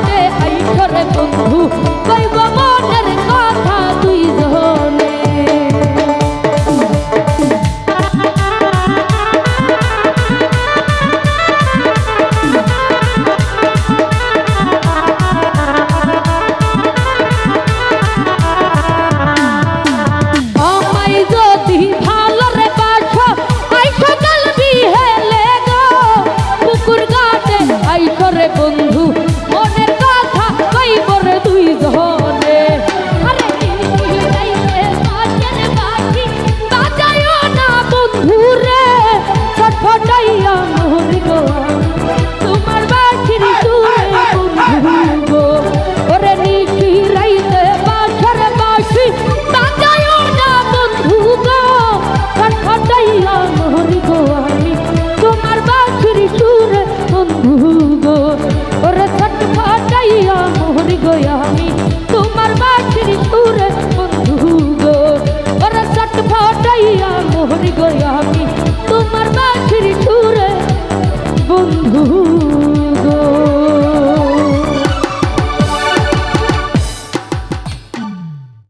হাতে আই করে বন্ধু। কইব আমি করি